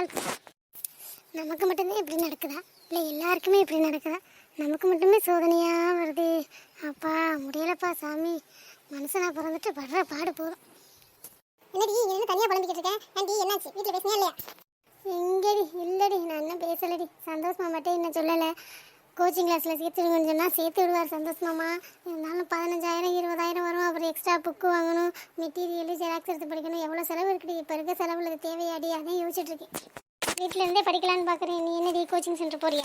நாள் நமக்கு மட்டுமே இப்படி நடக்குதா? இல்லை எல்லாருக்குமே இப்படி நடக்குதா? நமக்கு மட்டுமே சோதனையாக வருது. அப்பா முடியலப்பா சாமி. மனுஷனா பிறந்துட்டு படுற பாடு போதும். என்னடி என்ன தனியாக புலம்பிக்கிட்டு இருக்கேன் ஆண்டி என்னாச்சு? வீட்டில் பேசினியா இல்லையா எங்கடி இல்லடி நான் என்ன பேசலடி சந்தோஷமா மட்டும் என்ன சொல்லலை காசில் சேர்த்து சொன்னால் சேர்த்து விடுவார் சந்தோஷமாம்மா இருந்தாலும் பதினஞ்சாயிரம் இருபதாயிரம் வரும். அப்புறம் எக்ஸ்ட்ரா புக்கு வாங்கணும். மெட்டீரியல் ஜெராக்ஸ் எடுத்து படிக்கணும். எவ்வளோ செலவு இருக்குது இப்போ இருக்க செலவில் தேவையாடி? அதான் யோசிச்சுட்டு இருக்கேன் வீட்டில் இருந்தே படிக்கலான்னு பார்க்குறேன் நீ என்னடி கோச்சிங் சென்டர் போறியா?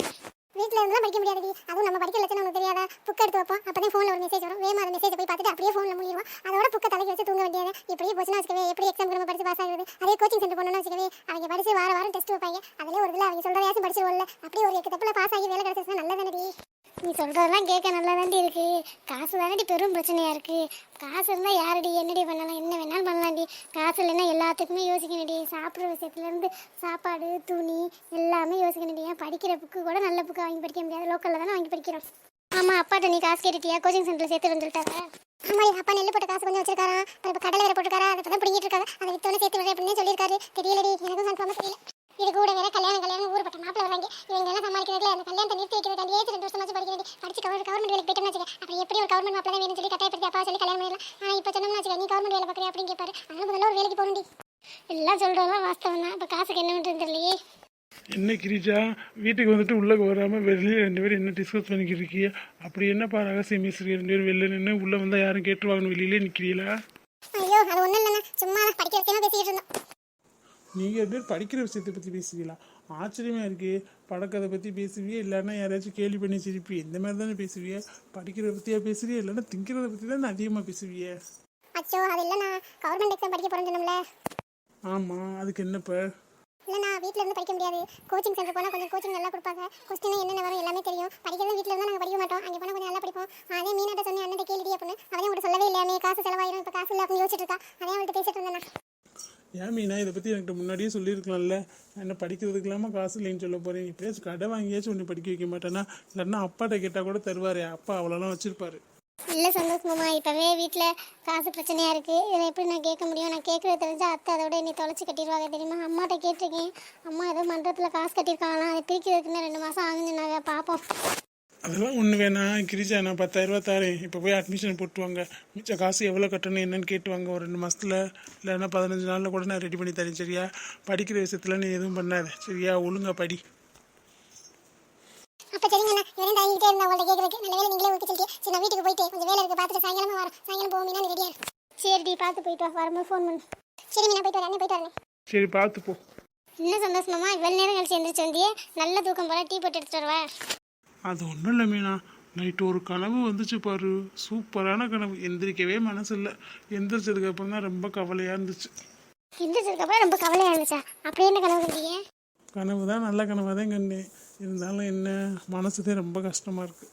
வீட்டில் இருந்தாலும் படிக்க முடியாது அதுவும் நம்ம படிக்க லட்சம் உனக்கு தெரியாதா? புக் எடுத்து வைப்போம். அப்போ ஃபோனில் ஒரு மெசேஜ் வரும். வேமா அந்த மெசேஜ் போய் பார்த்துட்டு அப்படியே ஃபோனில் முடிடுவோம். அதோட புக்கை தலைக்கு வச்சு தூங்க வேண்டியது. இப்படியே போச்சுன்னா வச்சுக்கவே எப்படி எக்ஸாம் நம்ம படிச்சு பாஸ் ஆகுது அதே கோச்சிங் சென்டர் போனோம்னு வச்சுக்கவே அவங்க படிச்சு வார வாரம் டெஸ்ட் வைப்பாங்க அதிலே ஒரு இதில் அவங்க சொல்கிறதையாச்சும் படிச்சிருவோம்ல. அப்படியே ஒரு எட்டு தப்பில் பாஸ் ஆகி வேலை கிடச்சிச்சுன்னா நல்லதானடி. நீ சொல்கிறதெல்லாம் கேட்க நல்லதாண்டி இருக்கு. காசு தானடி பெரும் பிரச்சனையாக இருக்கு. காசு இருந்தால் யாரடி என்னடி பண்ணலாம் என்ன வேணாலும் பண்ணலாம்டி. காசு இல்லைன்னா எல்லாத்துக்குமே யோசிக்கணுடி சாப்பிட்ற விஷயத்துலேருந்து சாப்பாடு துணி எல்லாமே யோசிக்கணுடி ஏன் படிக்கிற புக்கு கூட நல்ல புக்கு வாங்கி படிக்க முடியாது. லோக்கலில் தானே வாங்கி படிக்கிறோம். ஆமாம் அப்பாட்ட நீ காசு கேட்டுட்டியா? கோச்சிங் சென்டரில் சேர்த்து வந்துட்டாங்க ஆமாடி அப்பா நெல் போட்ட காசு கொஞ்சம் வச்சிருக்காரா இப்போ கடலை வேற போட்டுருக்காரா? அதை தான் பிடிங்கிட்டு இருக்காரு அதை வித்தோட சேர்த்து விடுறேன் அப்படின்னு சொல்லியிருக்காரு. தெரியலடி எனக்கும் கன்ஃபார்மாக தெரியல. இது கூட வேற கல்யாணம் கல்யாணம் ஊர்பட்ட மாப்பிள்ள வராங்க இவங்க எல்லாம் சமாளிக்கிறதுல அந்த கல்யாணத்தை நிறுத்தி வைக்கிறதுக்காண்டி ஏஜ் ரெண்டு வருஷமாச்சு படிக்க வேண்டி படிச்சு கவர் கவர்மெண்ட் வேலைக்கு போயிட்டோம்னு வச்சுக்க அப்புறம் எப்படி ஒரு கவர்மெண்ட் மாப்பிள்ள வேணும்னு சொல்லி கட்டாயப்படுத்தி அப்பா சொல்லி கல்யாணம் பண்ணலாம் ஆனால் இப்போ சொன்னோம்னு வச்சுக்க நீ கவர்மெண்ட் வேலை பார்க்குறியா அப்படின்னு கேட்பாரு அதனால முதல்ல ஒரு வேலைக்கு போகணும்டி. எல்லாம் சொல்கிறதெல்லாம் வாஸ்தவம் தான். இப்போ காசுக்கு என்ன பண்ணுறது தெரியலையே. என்ன கிரிஜா? வீட்டுக்கு வந்துட்டு உள்ளே வராமல் வெளியே ரெண்டு பேரும் என்ன டிஸ்கஸ் பண்ணிக்கிட்டு இருக்கீங்க அப்படி என்னப்பா ரகசியம் பேசுறீங்க ரெண்டு பேரும் வெளில நின்று உள்ளே வந்தால் யாரும் கேட்டுருவாங்கன்னு வெளியிலே நிற்கிறீங்களா ஐயோ அது ஒன்றும் இல்லைண்ணா. சும்மா தான் படிக்க வைக்கணும் பேசிக்கிட்டு இருந்தோம். நீங்கள் பேர் படிக்கிற விஷயத்தை பற்றி பேசுவீங்களா? ஆச்சரியமா இருக்கு. படக்கதை பற்றி பேசுவியே இல்லைன்னா யாராச்சும் கேலி பண்ணி சிரிப்பி. இந்த மாதிரி தானே பேசுவியே? படிக்கிறத பற்றியா பேசுறியா இல்லைன்னா திங்கிறத பற்றி தானே அதிகமாக பேசுவியே? அச்சோ அது இல்லைண்ணா. கவர்மெண்ட் எக்ஸாம் படிக்க போகிறேன்னு சொன்னோம்ல. ஆமாம் அதுக்கு என்னப்பா? இல்லைண்ணா வீட்டில் இருந்து படிக்க முடியாது. கோச்சிங் சென்டர் போனால் கொஞ்சம் கோச்சிங் நல்லா கொடுப்பாங்க. கொஸ்டின் என்னென்ன வரும் எல்லாமே தெரியும். படிக்கிறது வீட்டில் இருந்தால் நாங்கள் படிக்க மாட்டோம். அங்கே போனால் கொஞ்சம் நல்லா படிப்போம். அதே மீனாட்ட சொன்னேன் அண்ணன் கேள்வி அப்படின்னு. அவனே உங்கள்கிட்ட சொல்லவே இல்லையாமே காசு செலவாயிரும் இப்போ காசு இல்லை அப்படின்னு யோசிச்சுட்டு இருக்கா. அதே அவள்கிட்ட பேசிட்டு இருந்தேண்ணா. ஏன் மீனா இதை பற்றி என்கிட்ட முன்னாடியே சொல்லியிருக்கலாம்ல? நான் என்ன படிக்கிறதுக்கு இல்லாமல் காசு இல்லைன்னு சொல்ல போகிறேன் இப்போயாச்சும் கடை வாங்கியாச்சும் ஒன்று படிக்க வைக்க மாட்டேன்னா இல்லைன்னா அப்பாட்ட கேட்டால் கூட தருவார். அப்பா அவ்வளோலாம் வச்சிருப்பாரு. இல்லை சந்தோஷமாம்மா இப்போவே வீட்டில் காசு பிரச்சனையாக இருக்குது இதை எப்படி நான் கேட்க முடியும்? நான் கேட்குறது தெரிஞ்சா அத்தை அதோட என்னை தொலைச்சி கட்டிடுவாங்க தெரியுமா? அம்மாட்ட கேட்டிருக்கேன். அம்மா ஏதோ மன்றத்தில் காசு கட்டியிருக்காங்களாம். அதை பிரிக்கிறதுக்குன்னு ரெண்டு மாதம் ஆகுதுன்னாங்க பார்ப்போம் அதெல்லாம் ஒன்று வேணாம் கிரிஜா நான் பத்தாயிரரூபா தரேன் இப்போ போய் அட்மிஷன் போட்டுவாங்க. மிச்ச காசு எவ்வளோ கட்டணும் என்னன்னு கேட்டுவாங்க. ஒரு ரெண்டு மாதத்தில் இல்லைன்னா பதினஞ்சு நாளில் கூட நான் ரெடி பண்ணி தரேன் சரியா? படிக்கிற விஷயத்தில் நீ எதுவும் பண்ணாத சரியா? ஒழுங்கா படி. அப்போ சரிங்கண்ணா இவரையும் தாங்கிட்டே இருந்தா உங்கள்ட்ட கேட்குறதுக்கு. நல்ல வேலை நீங்களே ஊற்றி சொல்லிட்டு சரி நான் வீட்டுக்கு போயிட்டு கொஞ்சம் வேலை இருக்குது பார்த்துட்டு சாயங்காலமா வரோம் சாயங்காலம் போவோம் மீனா ரெடியா சரிடி பார்த்து போயிட்டு வா. வரும்போது ஃபோன் பண்ணு. சரி மீனா போயிட்டு வரேன் போயிட்டு வரேன். சரி பார்த்து போ. என்ன சந்தோஷமாம்மா? இவ்வளோ நேரம் கழிச்சு எந்திரிச்சு வந்தியே. நல்ல தூக்கம் போல டீ போட்டு எடுத்துட்டு வருவா. அது ஒன்றும் இல்லை மீனா. நைட்டு ஒரு கனவு வந்துச்சு பாரு. சூப்பரான கனவு. எந்திரிக்கவே மனசு இல்லை எந்திரிச்சதுக்கு அப்புறம் தான் ரொம்ப கவலையாக இருந்துச்சு. எந்திரிச்சதுக்கப்புறம் ரொம்ப கவலையாக இருந்துச்சா? அப்படி என்ன கனவு கண்டீங்க? கனவு தான் நல்ல கனவாக தான் கண்டேன். இருந்தாலும் என்ன? மனசுதான் ரொம்ப கஷ்டமாக இருக்குது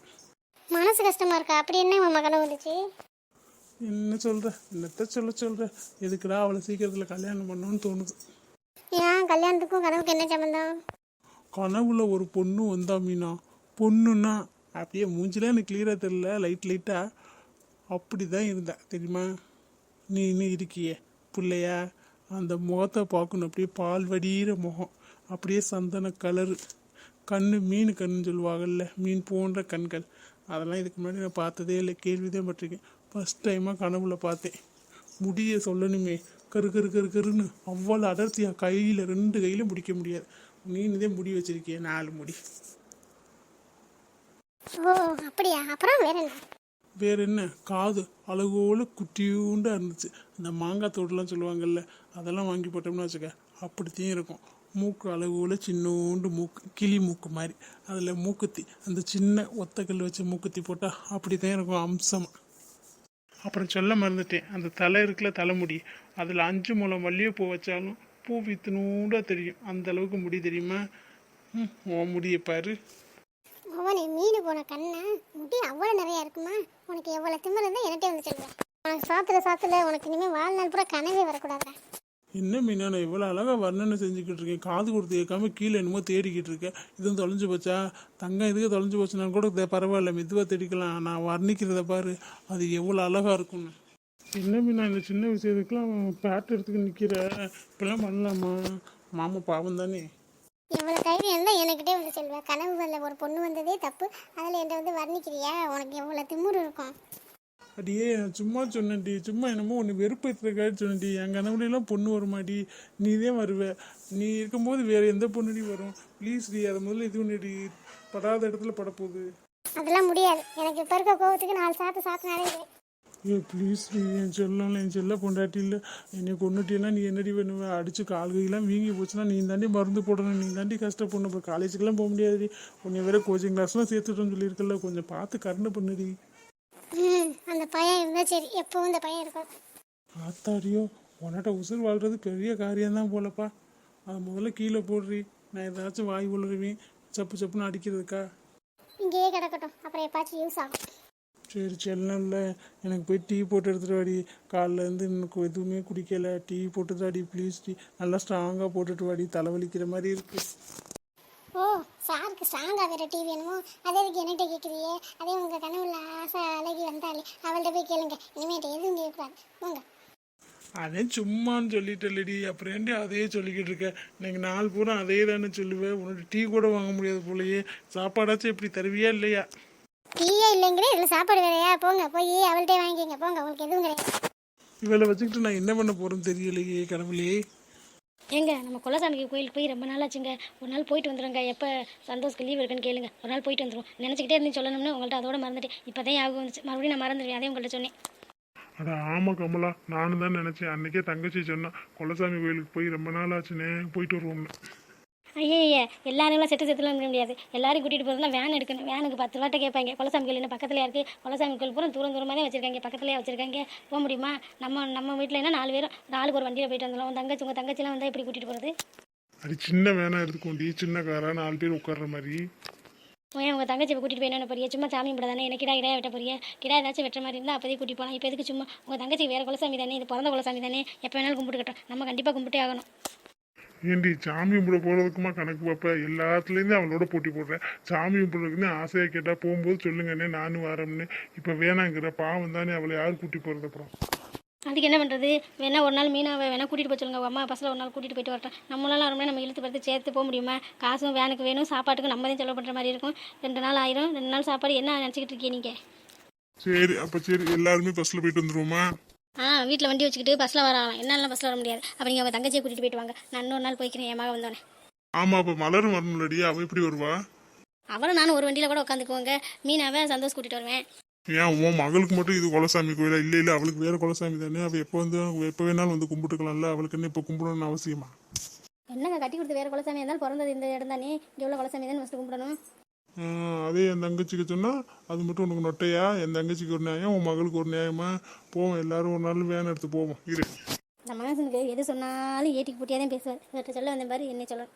மனசு கஷ்டமா இருக்கா? அப்படி என்ன மாமா கனவு வந்துச்சு? என்ன சொல்கிற என்னத்த சொல்ல சொல்கிற எதுக்குடா அவளை சீக்கிரத்தில் கல்யாணம் பண்ணணும்னு தோணுது. ஏன்? கல்யாணத்துக்கும் கனவுக்கு என்ன சம்மந்தம் கனவுல ஒரு பொண்ணு வந்தா மீனா. பொண்ணுன்னா அப்படியே மூஞ்சிலாம் எனக்கு கிளியராக தெரில லைட் லைட்டாக அப்படி தான் இருந்தேன். தெரியுமா? நீ இன்னும் இருக்கியே பிள்ளையா? அந்த முகத்தை பார்க்கணும். அப்படியே பால் வடிகிற முகம். அப்படியே சந்தன கலரு கண் மீன் கண்ணுன்னு சொல்லுவாங்கல்ல மீன் போன்ற கண்கள். அதெல்லாம் இதுக்கு முன்னாடி நான் பார்த்ததே இல்லை. கேள்விதான் பட்டிருக்கேன். ஃபஸ்ட் டைமாக கனவுல பார்த்தேன். முடிய சொல்லணுமே. கரு கரு கரு கருன்னு அவ்வளோ அடர்த்தியாக கையில் ரெண்டு கையிலும் முடிக்க முடியாது. நீனுதே முடி வச்சிருக்கிய நாலு முடி. ஓ அப்படியா? அப்புறம் வேற என்ன? வேற என்ன? காது அழகோல குட்டியூண்டா இருந்துச்சு. இந்த மாங்காய் தோடுலாம் சொல்லுவாங்கல்ல அதெல்லாம் வாங்கி போட்டோம்னு வச்சுக்க அப்படித்தையும் இருக்கும். மூக்கு அழகோல சின்னோண்டு மூக்கு கிளி மூக்கு மாதிரி. அதில் மூக்குத்தி அந்த சின்ன ஒத்தக்கல் வச்சு மூக்குத்தி போட்டால் அப்படி தான் இருக்கும் அம்சமாக அப்புறம் சொல்ல மறந்துட்டேன். அந்த தலை இருக்குல்ல தலைமுடி. அதில் அஞ்சு முளம் மல்லிகைப்பூ வச்சாலும் பூ வித்துனூண்டா தெரியும். அந்த அளவுக்கு முடி தெரியுமா? ம் ஓ முடியை பாரு. அவனே மீன் போன கண்ணா. முடி அவ்வளோ நிறையா இருக்குமா? உனக்கு எவ்வளோ திமிர் இருந்தால் என்கிட்ட வந்து சொல்லுவேன் உனக்கு சாத்துல சாத்துல உனக்கு இனிமேல் வாழ்நாள் பூரா கனவே வரக்கூடாதா என்ன மீனா நான் இவ்வளோ அழகாக வர்ணனை செஞ்சுக்கிட்டு இருக்கேன். காது கொடுத்து கேட்காம கீழே என்னமோ தேடிக்கிட்டு இருக்கேன் இதுவும் தொலைஞ்சு போச்சா? தங்கம் இதுக்கு தொலைஞ்சு போச்சுன்னா கூட பரவாயில்ல மெதுவாக தேடிக்கலாம். நான் வர்ணிக்கிறத பாரு. அது எவ்வளோ அழகாக இருக்கும்னு. என்ன மீனா இந்த சின்ன விஷயத்துக்குலாம் பேட் எடுத்துக்க நிற்கிற இப்பெல்லாம் பண்ணலாமா? மாமா பாவம் தானே. எவ்வளோ தைரியம் இருந்தால் என்கிட்டே வந்து சொல்லுவேன் கனவு வந்த ஒரு பொண்ணு வந்ததே தப்பு. அதில் என்கிட்ட வந்து வர்ணிக்கிறியா? உனக்கு எவ்வளோ திமிரு இருக்கும். அடியே நான் சும்மா சொன்னேன்டி. சும்மா என்னமோ ஒன்று வெறுப்பேற்றுறக்காக சொன்னேன்டி. என் கனவுலாம் பொண்ணு வருமாடி. நீ தான் வருவ. நீ இருக்கும்போது வேற எந்த பொண்ணுடி வரும்? ப்ளீஸ் டி அதை முதல்ல இது பண்ணிடி. படாத இடத்துல படப்போகுது. அதெல்லாம் முடியாது. எனக்கு இப்போ இருக்க கோவத்துக்கு நாலு சாத்து சாத்தினாலே இது. ஏ ப்ளீஸ் டி என் செல்லம் என் செல்ல பொண்டாட்டி இல்லை. என்னை கொண்டுட்டீன்னா நீ என்னடி பண்ணுவ? அடிச்சு கால் கையெல்லாம் வீங்கி போச்சுன்னா நீ தாண்டி மருந்து போடணும். நீ தாண்டி கஷ்டப்படணும். அப்புறம் காலேஜுக்கெல்லாம் போக முடியாதுடி. உன்னை வேற கோச்சிங் கிளாஸ்லாம் சேர்த்துட்டோன்னு சொல்லியிருக்கல கொஞ்சம் பார்த்து கருணை பண்ணுடி. அந்த பையன் இருந்தால் சரி. எப்பவும் இந்த பையன் இருக்கும் ஆத்தாடியோ உன்கிட்ட உசுர் வாழ்றது பெரிய காரியம்தான் போலப்பா. அதை முதல்ல கீழே போடுறி. நான் ஏதாச்சும் வாய் உளருவேன் சப்பு சப்புன்னு அடிக்கிறதுக்கா. இங்கேயே கிடக்கட்டும். அப்புறம் எப்பாச்சும் யூஸ் ஆகும். சரி செல்லம் இல்லை. எனக்கு போய் டீ போட்டு எடுத்துட்டு வாடி. காலைல இருந்து எனக்கு எதுவுமே குடிக்கல. டீ போட்டு தாடி ப்ளீஸ் டீ. நல்லா ஸ்ட்ராங்காக போட்டுட்டு வாடி. தலைவலிக்கிற மாதிரி இருக்கு. ஓ சாருக்கு ஸ்ட்ராங்காக வேறு டிவி வேணுமோ அதே இதுக்கு என்கிட்ட கேட்குறியே அதே உங்கள் கனவுல ஆசை அழகி வந்தாலே அவள்கிட்ட போய் கேளுங்க. இனிமேட்டு எதுவும் கேட்கக்கூடாது. போங்க. அதே சும்மான்னு சொல்லிட்டேன்லடி. அப்புறம் ஏன்டி அதே சொல்லிக்கிட்டு இருக்க? இன்னைக்கு நாள் பூரா அதே தானே சொல்லுவேன் உன்னோட டீ கூட வாங்க முடியாது போலயே. சாப்பாடாச்சும் எப்படி தருவியா இல்லையா? டீயே இல்லைங்கிற இதில் சாப்பாடு வேறையா? போங்க போய் அவள்கிட்ட வாங்கிக்கோங்க போங்க உங்களுக்கு எதுவும் கிடையாது. இவளை வச்சுக்கிட்டு நான் என்ன பண்ண போறேன்னு தெரியலையே கடவுளே. ஏங்க நம்ம குலசாமிக்கு கோயிலுக்கு போய் ரொம்ப நாள் ஆச்சுங்க ஒரு நாள் போயிட்டு வந்துடுங்க எப்போ சந்தோஷ்க்கு லீவ் இருக்குன்னு கேளுங்க. ஒரு நாள் போயிட்டு வந்துடும் நினச்சிக்கிட்டே இருந்து சொல்லணும்னு உங்கள்கிட்ட அதோட மறந்துட்டேன். இப்போ தான் ஞாபகம் வந்துச்சு. மறுபடியும் நான் மறந்துடுவேன். அதே உங்கள்கிட்ட சொன்னேன். அட ஆமா கமலா. நானும் தான் நினைச்சேன். அன்னைக்கே தங்கச்சி சொன்னா கொலசாமி கோயிலுக்கு போய் ரொம்ப நாள் ஆச்சுனே போயிட்டு வருவோம்னு. ஐயே எல்லாரும் செட்டு செத்துலாம் இருக்க முடியாது. எல்லாரும் கூட்டிகிட்டு போகிறதுனா வேன் எடுக்கணும். வேனுக்கு பத்து ரூபாட்ட கேட்பாங்க. குலசாமி கோயில் என்ன பக்கத்துலேயே இருக்குது குலசாமி கோயில் பூரா தூரம் தூரமாக தான் வச்சிருக்காங்க. பக்கத்துலேயே வச்சிருக்காங்க. போக முடியுமா? நம்ம நம்ம வீட்டில் என்ன நாலு பேரும் நாலுக்கு ஒரு வண்டியில் போயிட்டு வந்துடலாம். உன் தங்கச்சி உங்கள் தங்கச்சிலாம் வந்தால் எப்படி கூட்டிகிட்டு போகிறது அது சின்ன வேனா எடுத்துக்கோண்டி. சின்ன காரா நாலு பேர் உட்கார்ற மாதிரி. ஏன் உங்கள் தங்கச்சி கூட்டிகிட்டு போய் என்ன போறிய? சும்மா சாமி கும்பிட தானே எனக்கு கிடா கிடா வெட்ட போறிய? கிடா ஏதாச்சும் வெட்டுற மாதிரி இருந்தால் அப்போதே கூட்டிட்டு போகலாம் இப்போ எதுக்கு சும்மா? உங்கள் தங்கச்சி வேறு குலசாமி தானே? இது பிறந்த குலசாமி தானே? எப்போ வேணாலும் கும்பிட்டுக்கட்டும். நம்ம கண்டிப்பாக கும்பிட்டே ஆகணும். ஏண்டி சாமி கும்பிட போறதுக்குமா கணக்கு பார்ப்ப எல்லாத்துலேருந்து அவளோட போட்டி போடுறேன். சாமி கும்பிட்றதுக்குன்னு ஆசையாக கேட்டால் போகும்போது சொல்லுங்கண்ணே நானும் வரேன்னு இப்போ வேணாங்கிற பாவம் தானே அவளை யார் கூட்டி போகிறது அப்புறம்? அதுக்கு என்ன பண்ணுறது வேணா ஒரு நாள் மீனாவை வேணா கூட்டிகிட்டு போய் சொல்லுங்க. அம்மா பஸ்ஸில் ஒரு நாள் கூட்டிகிட்டு போயிட்டு வரட்டும். நம்மளால வர நம்ம இழுத்து படுத்து சேர்த்து போக முடியுமா? காசும் வேனுக்கு வேணும் சாப்பாட்டுக்கு நம்ம தான் செலவு பண்ணுற மாதிரி இருக்கும். ரெண்டு நாள் ஆயிரும். ரெண்டு நாள் சாப்பாடு என்ன நினச்சிக்கிட்டு இருக்கீங்க நீங்கள் சரி அப்போ சரி எல்லாருமே பஸ்ஸில் போயிட்டு வந்துருவோமா? ஆ வீட்டில் வண்டி வச்சுக்கிட்டு பஸ்ஸில் வரலாம் என்னால பஸ்ஸில் வர முடியாது. அப்போ நீங்கள் உங்கள் தங்கச்சியை கூட்டிகிட்டு போயிட்டு வாங்க. நான் இன்னொரு நாள் போய்க்கிறேன் என் மக வந்தோடனே ஆமா அப்போ மலரும் வரணும்லடி அவள் எப்படி வருவா? அவளும் நானும் ஒரு வண்டியில் கூட உட்காந்துக்குவோங்க. மீனாவை சந்தோஷ் கூட்டிகிட்டு வருவேன். ஏன் உன் மகளுக்கு மட்டும் இது குலசாமி கோயிலா? இல்லை இல்லை அவளுக்கு வேற குலசாமி தானே. அவள் எப்போ வந்து எப்போ வேணாலும் வந்து கும்பிட்டுக்கலாம்ல. அவளுக்கு என்ன இப்போ கும்பிடணும்னு அவசியமா? என்னங்க கட்டி கொடுத்து வேறு குலசாமி இருந்தாலும் பிறந்தது இந்த இடம் தானே? இங்கே உள்ள குலசாமி தானே ஃபஸ்ட்டு கும்பிடணும். அதே என் தங்கச்சிக்கு சொன்னா அது மட்டும் உனக்கு நொட்டையா? என் தங்கச்சிக்கு ஒரு நியாயம் உன் மகளுக்கு ஒரு நியாயமா? போவோம் எல்லாரும் ஒரு நாள் வேன் எடுத்து போவோம். இரு. இந்த மனுஷனுக்கு எது சொன்னாலும் ஏட்டிக்கு போட்டியாக தான் பேசுவார் சொல்ல வந்த பாரு என்ன சொல்லணும்